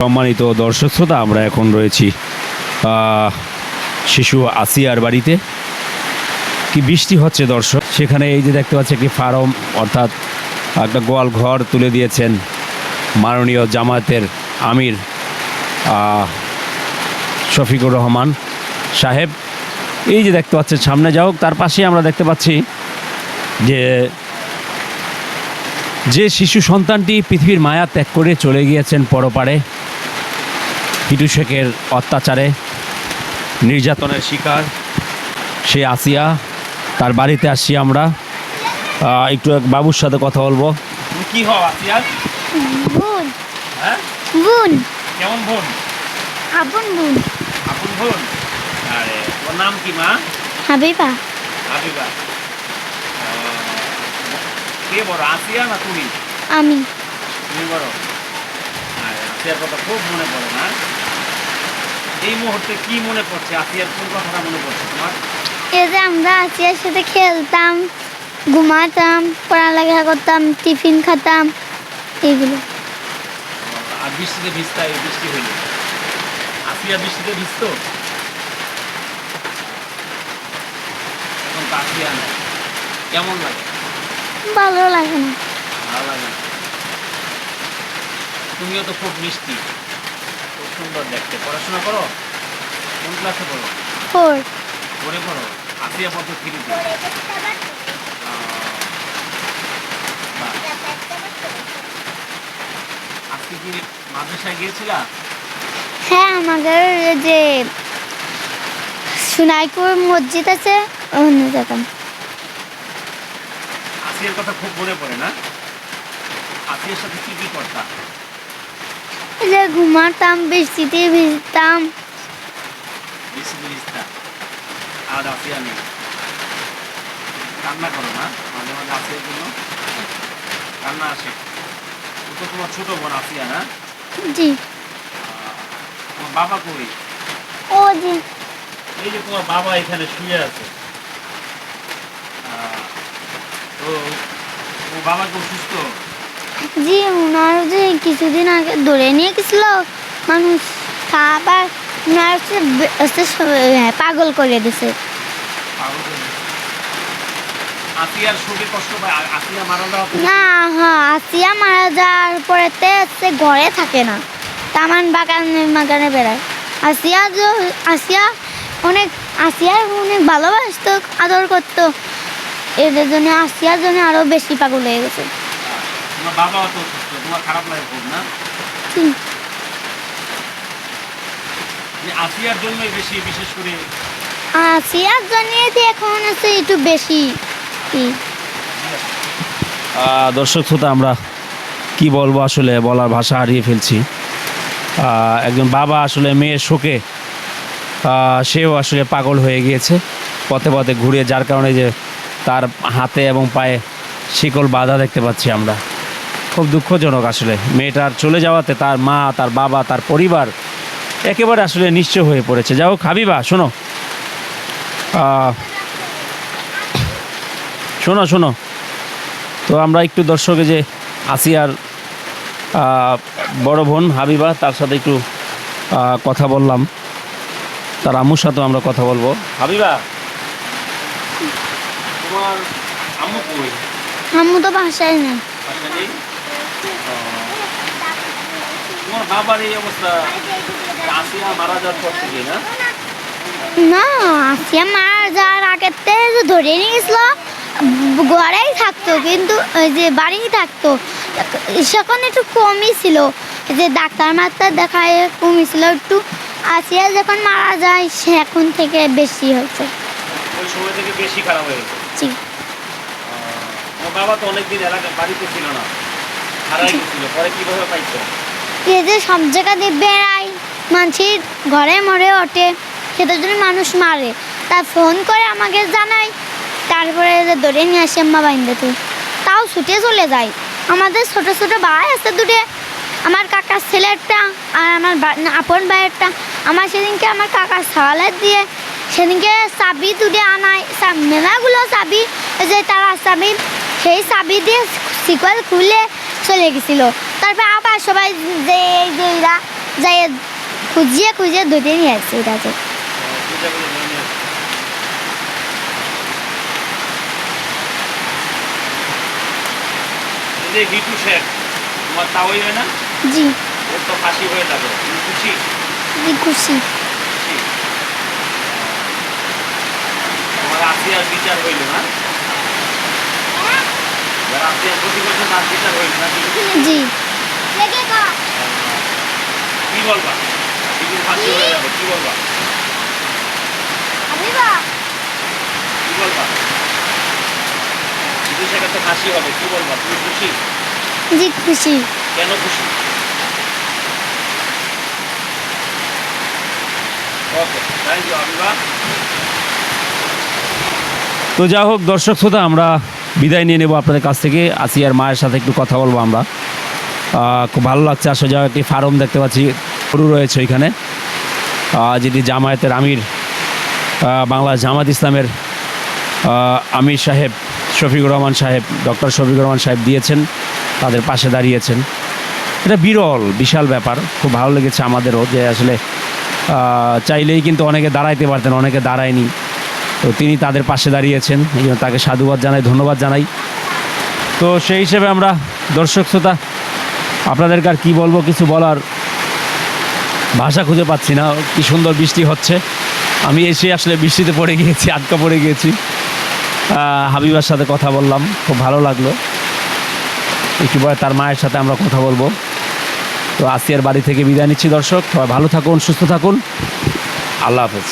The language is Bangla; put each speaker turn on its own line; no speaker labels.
সম্মানিত দর্শক শ্রোতা, আমরা এখন রয়েছি শিশু আসিয়ার বাড়িতে। কি বৃষ্টি হচ্ছে দর্শক? সেখানে এই যে দেখতে পাচ্ছি একটি ফার্ম, অর্থাৎ একটা গোয়াল ঘর তুলে দিয়েছেন মাননীয় জামায়াতের আমির শফিকুর রহমান সাহেব। এই যে দেখতে পাচ্ছেন, সামনে যাও তার পাশে আমরা দেখতে পাচ্ছি যে যে শিশু সন্তানটি পৃথিবীর মায়া ত্যাগ করে চলে গিয়েছেন পরপারে। হিটু শেখের অত্যাচারে নির্যাতনের শিকার সে আসিয়া তার বাড়িতে আসছি আমরা। একটু এক বাবুর সাথে কথা বলব। কি হও আসিয়া?
বোন।
হ্যাঁ?
বোন।
কেমন বোন?
আপন বোন।
আপন বোন? আরে ওর নাম কি মা?
হাবিবা।
হাবিবা। কে বড় আসিয়া না তুমি?
আমি।
তুমি বড়? আসিয়ার কথা খুব মনে পড়ে না। এই মুহূর্তে কি মনে পড়ছে? আসিয়ার কোন কথাটা মনে পড়ছে তোমার?
এই যে আমরা আসিয়ার সাথে খেলতাম ঘুমাতাম পড়ালেখা করতাম টিফিন খেতাম এগুলো
আর বৃষ্টিতে ভিজতা এই বৃষ্টি হইল। আসিয়া বৃষ্টিতে ভিজতো? এখন তো আসিয়া নেই। কেমন লাগে?
ভালো লাগে না।
ভালো লাগে না। তুমিও তো খুব মিষ্টি। সুন্দর দেখতে। পড়াশোনা করো? কোন ক্লাসে পড়ো?
ফোর
পড়ে? পড়ো আসিয়া পড়তো থ্রিতে আজকে কি মাদ্রাসায় গিয়েছিলা?
হ্যাঁ আমাদের এই যে সোনাইপুর মসজিদ আছে ওখানে যেতাম
আসিয়ার কথা খুব মনে পড়ে না? আসিয়ার সাথে কি কি করতাম
এই যে ঘুমাতাম বৃষ্টিতে ভিজতাম।
আর আসিয়া নেই কান্না করো না মাঝে মাঝে আসিয়ার জন্য। কান্না আসে। ও তো তোমার ছোট বোন আসিয়া না
জি।
তোমার বাবা কই?
ও জি।
এই যে তোমার বাবা এখানে শুয়ে আছে। তো ও বাবা কি অসুস্থ?
জি ওনার যে কিছুদিন আগে ধরে নিয়ে গেছিল মানুষ আবার ওনার স- পাগল করে দিছে। না হ্যাঁ আসিয়া মারা যাওয়ার পরেতে হচ্ছে ঘরে থাকে না। তামান বাগানে বাগানে বেড়ায়। আসিয়া যে আসিয়া অনেক আসিয়া অনেক ভালোবাসতো আদর করতো। এদের জন্য আসিয়ার জন্য আরও বেশি পাগল হয়ে গেছে।
তোমার বাবাও তো অসুস্থ তোমার খারাপ লাগে খুব না। আসিয়ার জন্যই বেশি বিশেষ করে
আসিয়ার জন্য এখন আছে একটু বেশি।
দর্শক শ্রোতা আমরা কি বলব আসলে বলার ভাষা হারিয়ে ফেলছি। একজন বাবা আসলে মেয়ের শোকে সেও আসলে পাগল হয়ে গিয়েছে। পথে পথে ঘুরে যার কারণে যে তার হাতে এবং পায়ে শিকল বাধা দেখতে পাচ্ছি আমরা। খুব দুঃখজনক আসলে। মেয়েটার চলে যাওয়াতে তার মা তার বাবা তার পরিবার একেবারে আসলে নিশ্চয় হয়ে পড়েছে। যাই হোক হাবিবা শোনো। শোনো শোনো। তো আমরা একটু দর্শকে যে আসিয়ার বড় বোন হাবিবা তার সাথে একটু কথা বললাম। তার আম্মুর সাথেও আমরা কথা বলব। হাবিবা! তোমার আম্মু কই?
আম্মু তো বাসায় নেই?
তোমার বাবার এই অবস্থা আসিয়া মারা যাওয়ার পর থেকে না?
না আসিয়া মারা যাওয়ার আগের থেকে ধরে নিয়ে গেছিল ঘরেই থাকতো কিন্তু ওই যে বাড়িই থাকতো। সেখন একটু কমই ছিল যে ডাক্তার মাত্রার দেখায় কমই ছিল একটু আসিয়া যখন মারা যায় সে এখন থেকে বেশি হয়েছে।
ওই সময় থেকে বেশি খারাপ হয়ে গেছে?
জি।
বাবা তো অনেকদিন এলাকা বাড়িতে ছিল না। হারাই
যে সব জায়গাতে বেড়ায় মানুষের ঘরে মরে ওঠে, সেটার জন্য মানুষ মারে। তা ফোন করে আমাকে জানায়, তারপরে ধরে নিয়ে আসে আম্মা বাইন্দাতে তাও ছুটে চলে যায়। আমাদের ছোট ছোট ভাই আছে দুটো আমার কাকার ছেলেরটা আর আমার আপন ভাইয়েরটা। আমার সেদিনকে আমার কাকার সওয়ালের দিয়ে, সেদিনকে চাবি দুটো আনায়। মেলাগুলো চাবি যে তারা চাবি, সেই চাবি দিয়ে সিকোয়েল খুলে চলে গেছিল। তারপর আবার সবাই যে এই যে এরা যাই খুঁজিয়ে খুঁজিয়ে ধরে নিয়ে আসছে এটাকে
যে হিটু শেখ তোমার তাওই না?
জি।
ওর তো ফাঁসি হয়ে যাবে। তুমি খুশি?
জি
তোমার বিচার হইল না?
জি।
কি বলবা? হিটুর ফাঁসি যাবে কি বলবা? কি বলবা? তো ফাঁসি হবে কি বলবা? তুমি খুশি?
জি খুশি।
কেন খুশি? Okay thank you Abiba. তো যা হোক দর্শক শ্রোতা আমরা বিদায় নিয়ে নেব আপনাদের কাছ থেকে। আসিয়ার মায়ের সাথে একটু কথা বলব আমরা। খুব ভালো লাগছে। আসলে যা একটি ফার্ম দেখতে পাচ্ছি। গরু রয়েছে ওইখানে। যেটি জামায়াতের আমির বাংলা জামাত ইসলামের আমির সাহেব, শফিকুর রহমান সাহেব, ডক্টর শফিকুর রহমান সাহেব দিয়েছেন। তাদের পাশে দাঁড়িয়েছেন। এটা বিরল, বিশাল ব্যাপার। খুব ভালো লেগেছে আমাদেরও যে আসলে চাইলেই কিন্তু অনেকে দাঁড়াইতে পারতেন, অনেকে দাঁড়ায়নি। তো তিনি তাদের পাশে দাঁড়িয়েছেন। এই জন্য তাকে সাধুবাদ জানাই, ধন্যবাদ জানাই। তো সেই হিসেবে আমরা দর্শক শ্রোতা, আপনাদেরকে আর কী বলব, কিছু বলার ভাষা খুঁজে পাচ্ছি না। কি সুন্দর বৃষ্টি হচ্ছে। আমি এসে আসলে বৃষ্টিতে পড়ে গিয়েছি, আটকা পড়ে গিয়েছি। হাবিবার সাথে কথা বললাম, খুব ভালো লাগল। একটু পরে তার মায়ের সাথে আমরা কথা বলব। তো আসিয়ার বাড়ি থেকে বিদায় নিচ্ছি দর্শক, সবাই ভালো থাকুন, সুস্থ থাকুন। আল্লাহ হাফেজ।